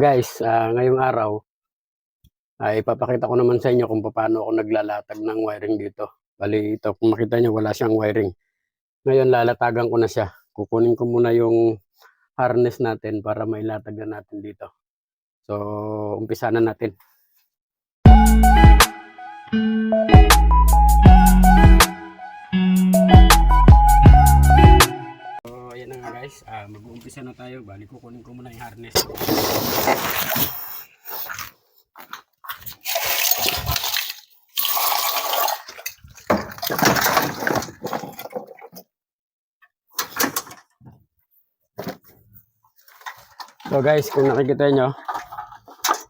Guys, ah, ngayong araw, ay ipapakita ko naman sa inyo kung paano ako naglalatag ng wiring dito. Bali, ito, kung makita nyo, wala siyang wiring. Ngayon, lalatagan ko na siya. Kukunin ko muna yung harness natin para mailatag na natin dito. So, umpisa na natin. So, guys. Ah, mag-uumpisa na tayo. Bali, kukunin ko muna yung harness. So guys, kung nakikita nyo,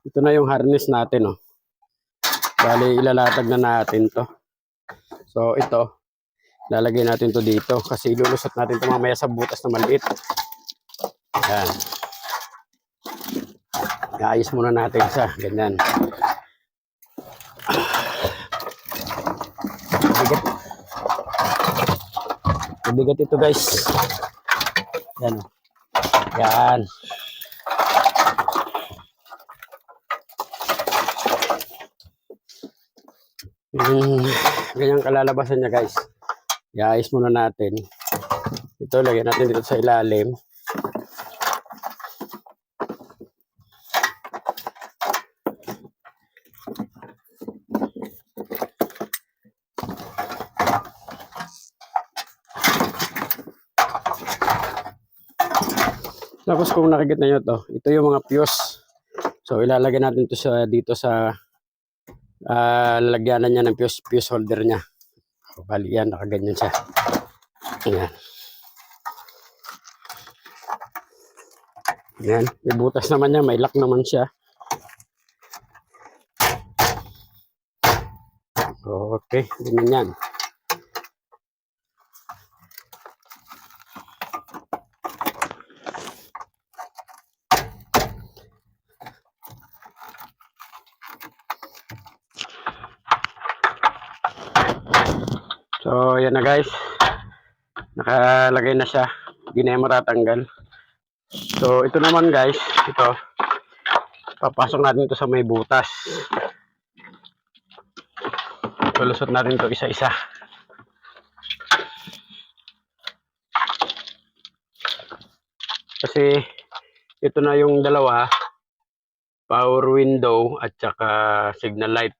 ito na yung harness natin. Oh. Bali, ilalatag na natin to. So ito, lalagay natin to dito kasi ilulusot natin to mamaya sa butas na maliit. Yan. Iayos muna natin sa ganyan. Mabigat. Mabigat ito guys. Yan. oh. Yan. Yung ganyang kalalabasan niya guys. Iayos muna natin. Ito, lagyan natin dito sa ilalim. Tapos kung nakikita nyo to, ito yung mga fuse. So ilalagay natin to sa dito sa ah lalagyanan niya ng fuse, fuse holder niya. Bali yan, nakaganyan siya. Ayan. Ayan, may butas naman niya, may lock naman siya. Okay, ganyan yan. So, yan na guys. Nakalagay na siya. Hindi na. So, ito naman guys. Ito. Papasok natin ito sa may butas. Tulusot natin ito isa-isa. Kasi, ito na yung dalawa. Power window at saka signal light.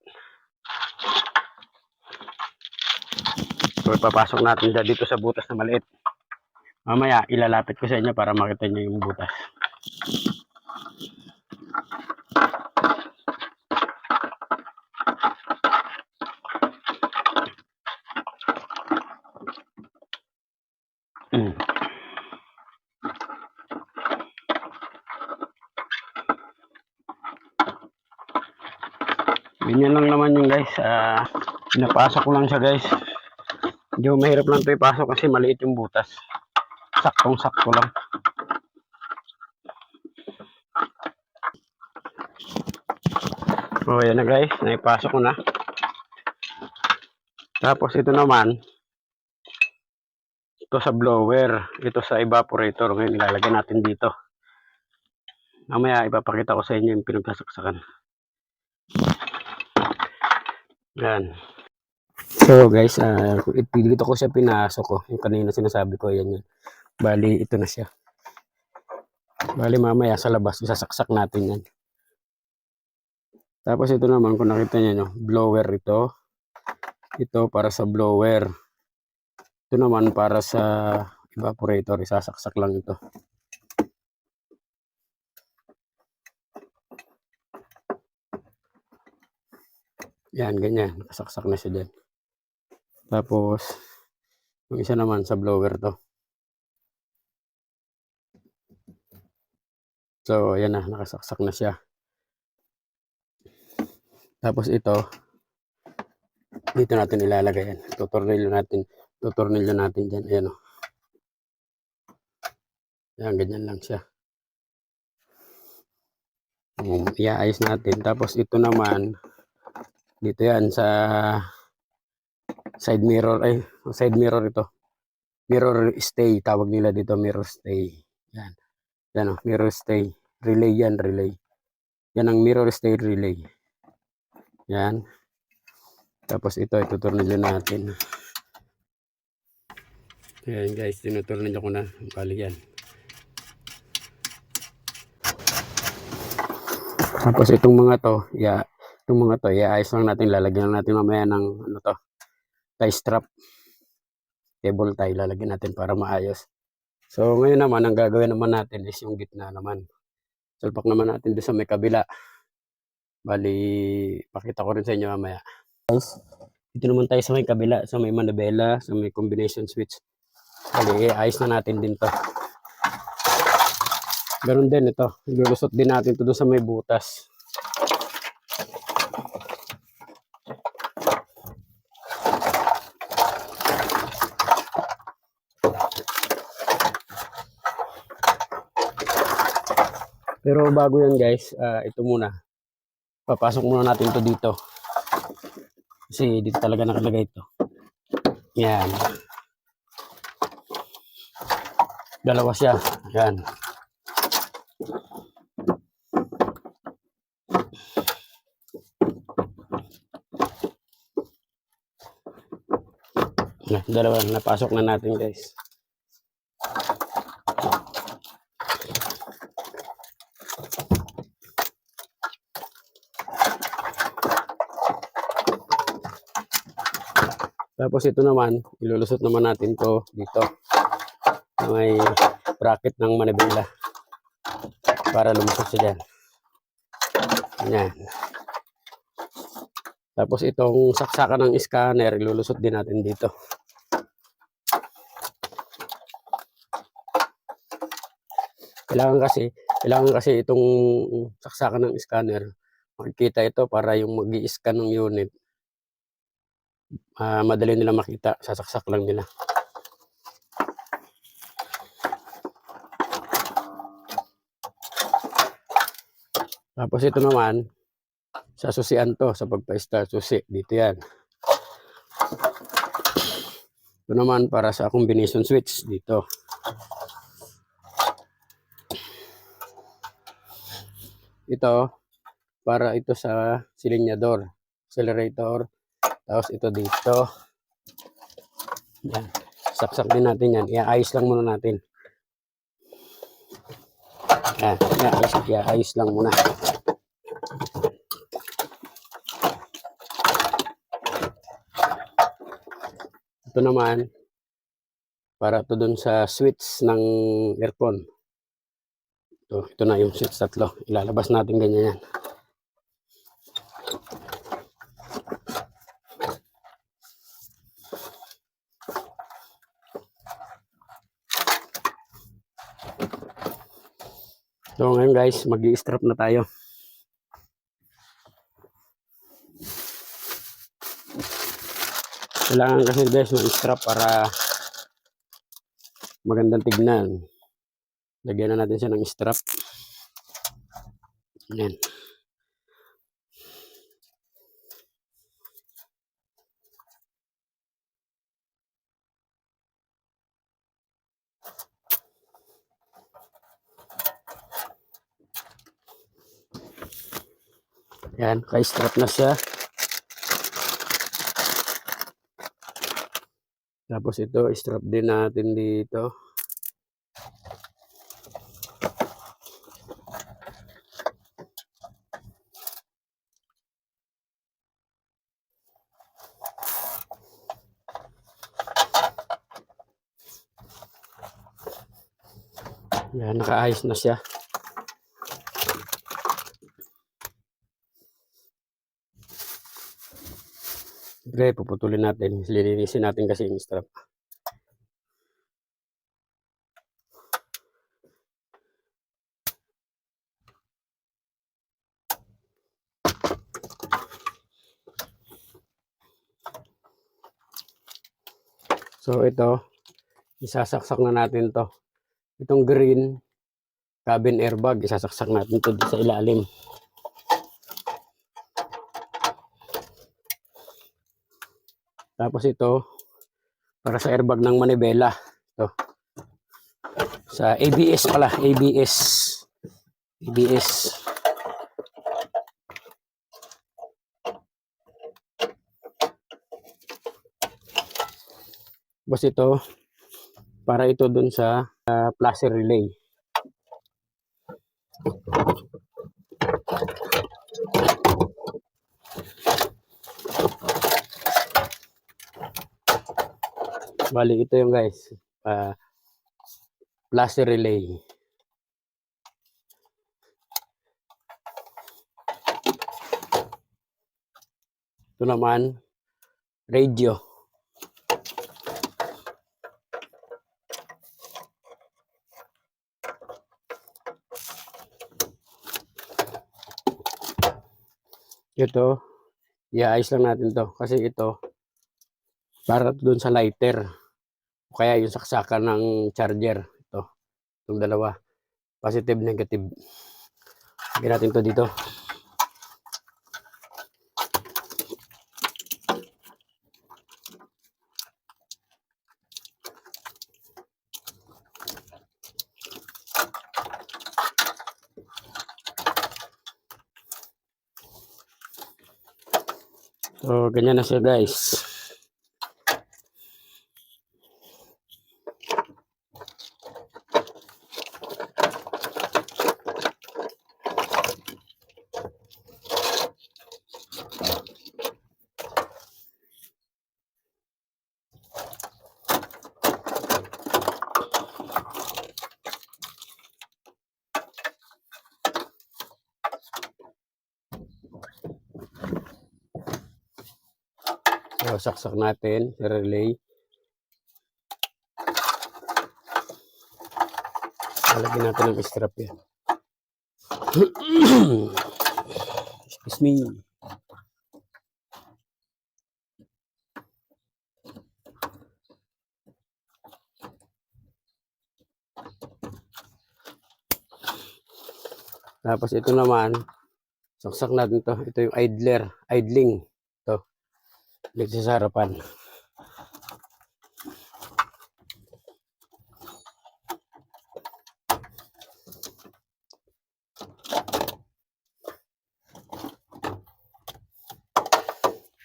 So, ipapasok natin dito sa butas na maliit. Mamaya, ilalapit ko sa inyo para makita nyo yung butas. Mm. Ganyan lang naman yung guys. Ah, pinapasok ko lang siya guys. Medyo mahirap lang ito ipasok kasi maliit yung butas. Saktong sakto lang. So, yan na guys. Naipasok ko na. Tapos ito naman. Ito sa blower. Ito sa evaporator. Ngayon ilalagay natin dito. Mamaya ipapakita ko sa inyo yung pinagkasaksakan. Yan. So guys, uh, dito ko siya pinasok ko. Yung kanina sinasabi ko, yan yan. Bali, ito na siya. Bali, mamaya sa labas, isasaksak natin yan. Tapos ito naman, kung nakita niyo, no, blower ito. Ito para sa blower. Ito naman para sa evaporator. Isasaksak lang ito. Yan, ganyan. Nakasaksak na siya dyan. Tapos, yung isa naman sa blower to. So, ayan na, nakasaksak na siya. Tapos ito, dito natin ilalagay yan. Tutornilyo natin, tutornilyo natin dyan. Ayan o. Ayan, ganyan lang siya. Um, iaayos natin. Tapos ito naman, dito yan sa side mirror ay side mirror ito mirror stay tawag nila dito mirror stay yan yan oh, mirror stay relay yan relay Yan ang mirror state relay. Yan. Tapos ito, itutornilyo natin. Ayan guys, tinutornilyo ko na. Bali yan. Tapos itong mga to, ya, itong mga to, iayos lang natin, lalagyan natin mamaya ng ano to, tie strap. Cable tie, lalagyan natin para maayos. So ngayon naman, ang gagawin naman natin is yung gitna naman. Sulpak naman natin doon sa may kabila. Bali, pakita ko rin sa inyo mamaya. Dito naman tayo sa may kabila, sa may manabela, sa may combination switch. Bali, ayos na natin din to. Ganun din ito. Ilulusot din natin to doon sa may butas. Pero bago yan guys, ah, ito muna. Papasok muna natin to dito. Kasi dito talaga nakalagay ito. Yan. Dalawa siya. Yan. Yan, dalawa. Napasok na natin guys. Tapos ito naman, ilulusot naman natin to dito. May bracket ng manibela. Para lumusot siya dyan. Yan. Tapos itong saksakan ng scanner, ilulusot din natin dito. Kailangan kasi, kailangan kasi itong saksakan ng scanner, makikita ito para yung mag scan ng unit, ah, madali nila makita, sasaksak lang nila. Tapos ito naman, sa susian to, sa pagpa-start susi, dito yan. Ito naman para sa combination switch, dito. Ito, para ito sa silinyador, accelerator, tapos ito dito. Yan. Saksak din natin yan. Iaayos lang muna natin. Yan. Iaayos, iaayos lang muna. Ito naman, para to dun sa switch ng aircon. Ito, ito na yung switch tatlo. Ilalabas natin ganyan yan. So ngayon guys, mag strap na tayo. Kailangan kasi guys mag-strap para magandang tignan. Lagyan na natin siya ng strap. Yan. Yan, ka-strap na siya. Tapos ito, strap din natin dito. Yan, nakaayos na siya. Siyempre, puputulin natin. Lilinisin natin kasi yung strap. So, ito, isasaksak na natin to. Itong green, cabin airbag, isasaksak natin to sa ilalim. Tapos ito, para sa airbag ng manibela. Ito. Sa ABS pala, ABS. ABS. Tapos ito, para ito dun sa uh, placer relay. Bali, ito yung guys. Uh, placer relay. Ito naman, radio. Ito, iayos lang natin to kasi ito para doon sa lighter. O kaya yung saksakan ng charger. Ito, itong dalawa. Positive, negative. Lagyan natin to dito. So, ganyan na siya guys. So, saksak natin relay. Lalagyan natin ng strap yan. Excuse me. Tapos ito naman, saksak natin to. Ito yung idler, idling. Dito sa harapan.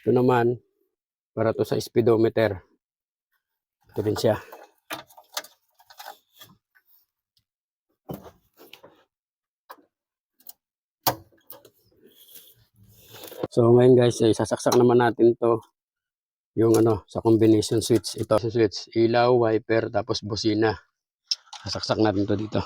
Ito naman, para to sa speedometer. Ito din siya. So ngayon guys, eh, sasaksak naman natin to yung ano sa combination switch. Ito sa switch, ilaw, wiper, tapos busina. Sasaksak natin to dito.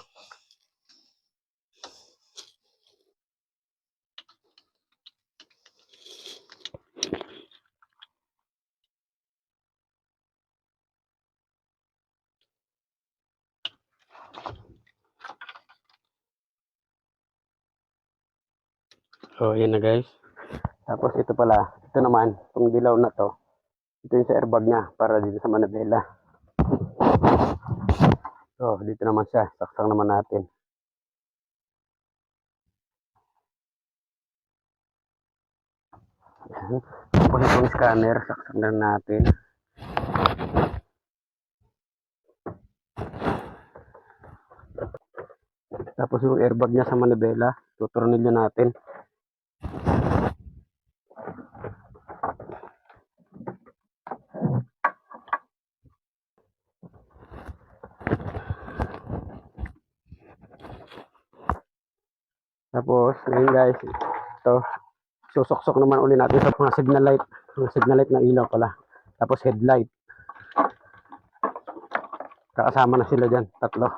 So, yan na guys. Tapos ito pala, ito naman, itong dilaw na to, ito yung sa airbag niya para dito sa manabela. So, dito naman siya, saksak naman natin. Tapos itong scanner, saksak na natin. Tapos yung airbag niya sa manabela, tuturunin natin. Tapos, ngayon guys, ito, susoksok naman uli natin sa mga signal light. Mga signal light na ilaw pala. Tapos headlight. Kakasama na sila dyan, tatlo.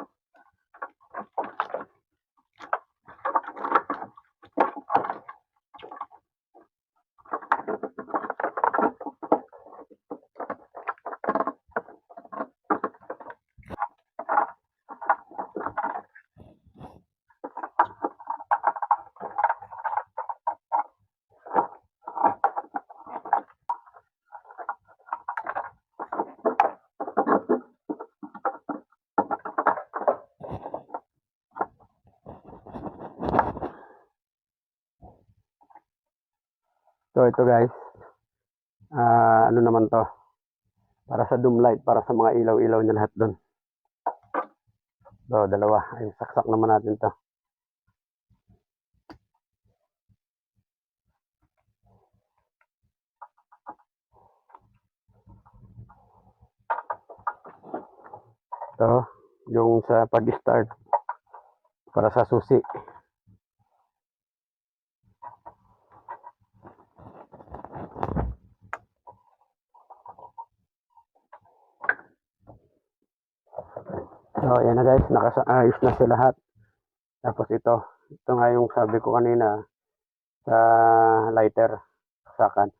So ito guys, ah ano naman to, para sa doom light, para sa mga ilaw-ilaw niya lahat doon. So dalawa, ay saksak naman natin to. Ito, yung sa pag-start para sa susi. So, ayan na guys, nakaayos na siya lahat. Tapos ito, ito nga yung sabi ko kanina sa lighter, saksakan.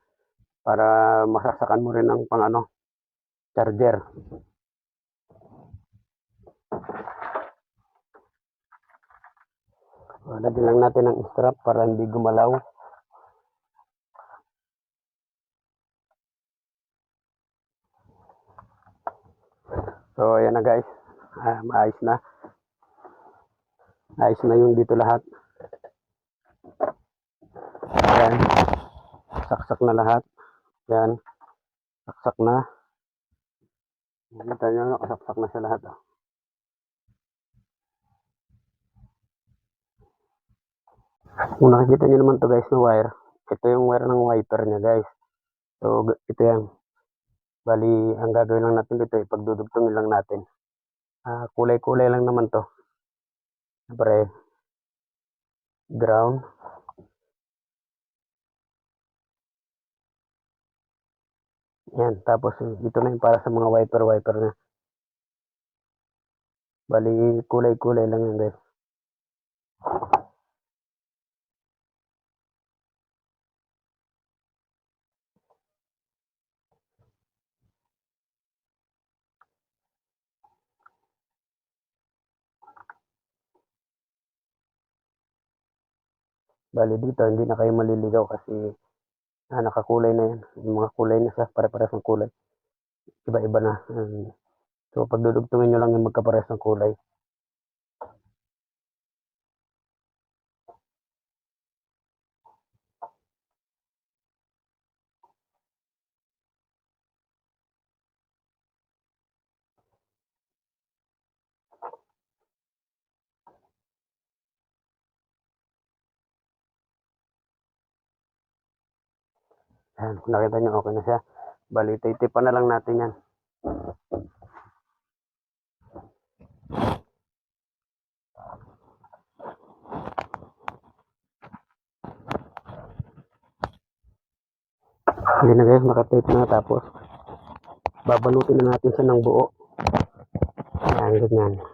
Para masaksakan mo rin ng pang ano, charger. So, lagyan lang natin ng strap para hindi gumalaw. So, ayan na guys. Ah, maayos na. Ayos na yung dito lahat. Ayan. Saksak na lahat. Yan. Saksak na. Nakita nyo, nakasaksak na siya lahat. Oh. Kung nakikita nyo naman to guys na wire, ito yung wire ng wiper niya guys. So, ito yan. Bali, ang gagawin lang natin dito, ipagdudugtungin lang natin. Ah, kulay-kulay lang naman to. Siyempre, ground. Yan, tapos ito na yung para sa mga wiper-wiper na. Bali, kulay-kulay lang yan guys. Bali dito, hindi na kayo maliligaw kasi ah, nakakulay na yan. Yung mga kulay na sa pare-pares ng kulay. Iba-iba na. Mm. So, pagdudugtungin nyo lang yung magkapares ng kulay. Ayan, kung nakita nyo, okay na siya. Bali, titipan na lang natin yan. Hindi na guys, nakatape na tapos babalutin na natin siya ng buo. Ayan, ganyan.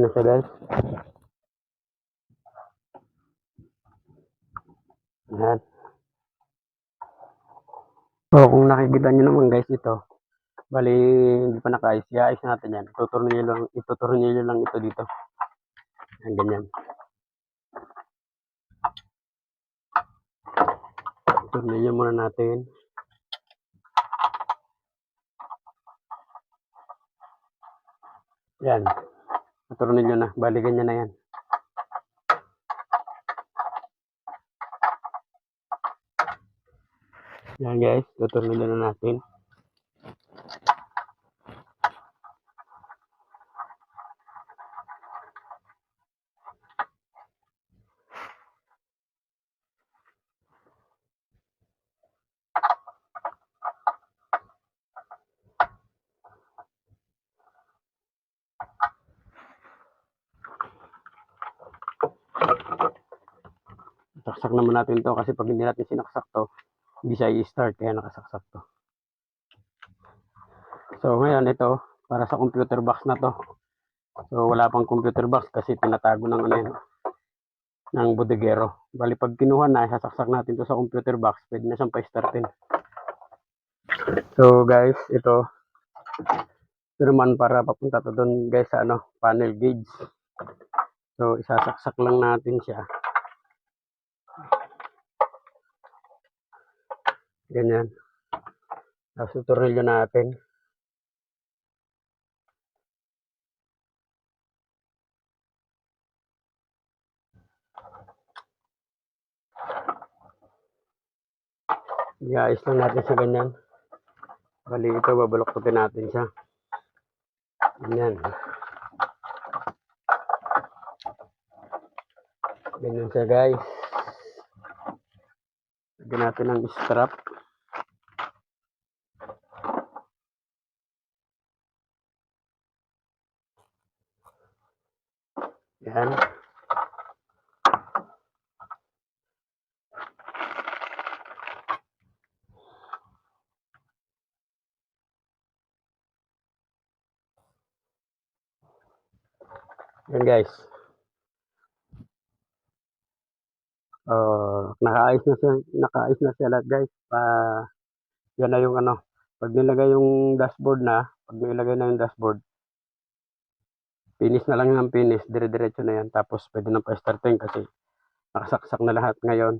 Na siya guys. So, kung nakikita nyo naman guys ito, bali hindi pa nakaayos, iayos natin yan. Ituturo nyo lang, ituturo nyo lang ito dito. Ayan, ganyan. Nyo muna natin. Yan. Nyo na. Bali ganyan na yan. Yan guys, tuturo nyo na natin. Natin to kasi pag hindi natin sinaksak to, hindi siya i-start kaya nakasaksak to. So ngayon ito, para sa computer box na to. So wala pang computer box kasi tinatago ng ano yun, ng bodegero. Bali pag kinuha na, sasaksak natin to sa computer box, pwede na siyang pa-startin. So guys, ito, ito naman para papunta to doon guys sa ano, panel gauge. So isasaksak lang natin siya. Ganyan. Tapos tutorial natin. Iayos lang natin sa ganyan. Bali ito, babaloktotin natin siya. Ganyan. Ganyan siya guys. Lagyan natin ng strap. Yan. Yan guys. Oh, nakaayos na siya, nakaayos na siya lahat guys. Pa yan na yung ano, pag nilagay yung dashboard na, pag nilagay na yung dashboard, finish na lang ng finish, dire-diretso na yan. Tapos pwede na pa-starting kasi nakasaksak na lahat ngayon.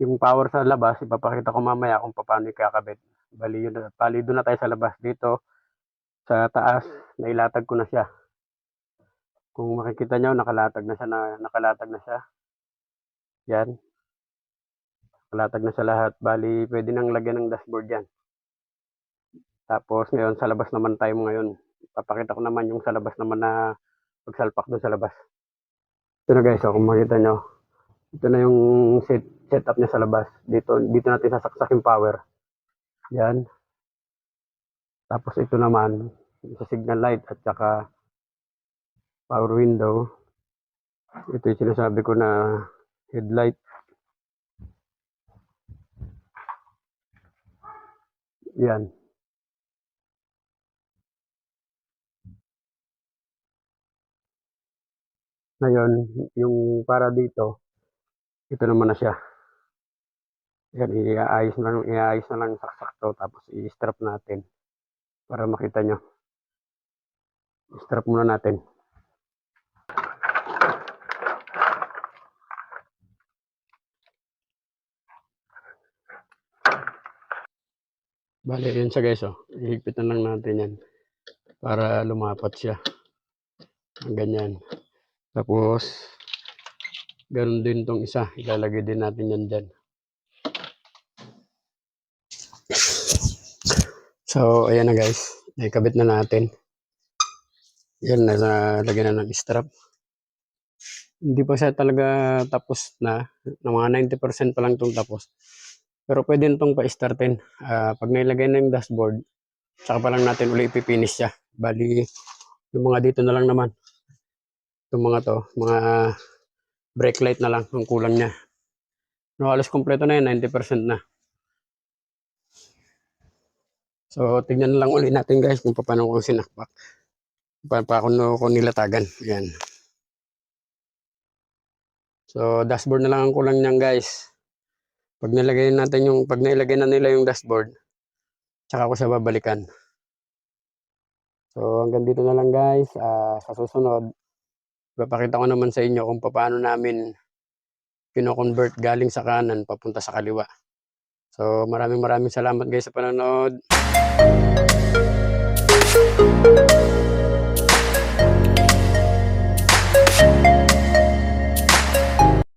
Yung power sa labas, ipapakita ko mamaya kung paano ikakabit. Bali, yun, doon na tayo sa labas. Dito, sa taas, nailatag ko na siya. Kung makikita nyo, nakalatag na siya na, nakalatag na siya. Yan. Nakalatag na sa lahat. Bali, pwede nang lagyan ng dashboard yan. Tapos ngayon, sa labas naman tayo ngayon. Papakita ko naman yung sa labas naman na pagsalpak doon sa labas. Ito na guys, oh, kung makita nyo. Ito na yung set, setup niya sa labas. Dito, dito natin sasaksak yung power. Yan. Tapos ito naman, sa signal light at saka power window. Ito yung sinasabi ko na headlight. Yan. Ngayon, yung para dito, ito naman na siya. Yan, iaayos na lang, iaayos na lang saksak to, tapos i-strap natin para makita nyo. I-strap muna natin. Bale, yun siya guys, oh. Ihigpit na lang natin yan para lumapat siya. Ganyan. Tapos, ganun din tong isa. Ilalagay din natin yan dyan. So, ayan na guys. Naikabit na natin. Yan, nalagyan na ng strap. Hindi pa siya talaga tapos na. Na mga 90% pa lang itong tapos. Pero pwede nitong pa-startin. Ah, pag nailagay na yung dashboard, saka pa lang natin uli ipipinish siya. Bali, yung mga dito na lang naman. Itong mga to, mga brake light na lang ang kulang niya. No, halos kompleto na yan, 90% na. So, tignan na lang uli natin guys kung paano ko sinakpak. Paano pa ako nilatagan. Yan. So, dashboard na lang ang kulang niyan guys. Pag nilagay natin yung, pag nailagay na nila yung dashboard, tsaka ko siya babalikan. So, hanggang dito na lang guys. Ah, sa susunod, ipapakita ko naman sa inyo kung paano namin kino-convert galing sa kanan papunta sa kaliwa. So, maraming maraming salamat guys sa panonood.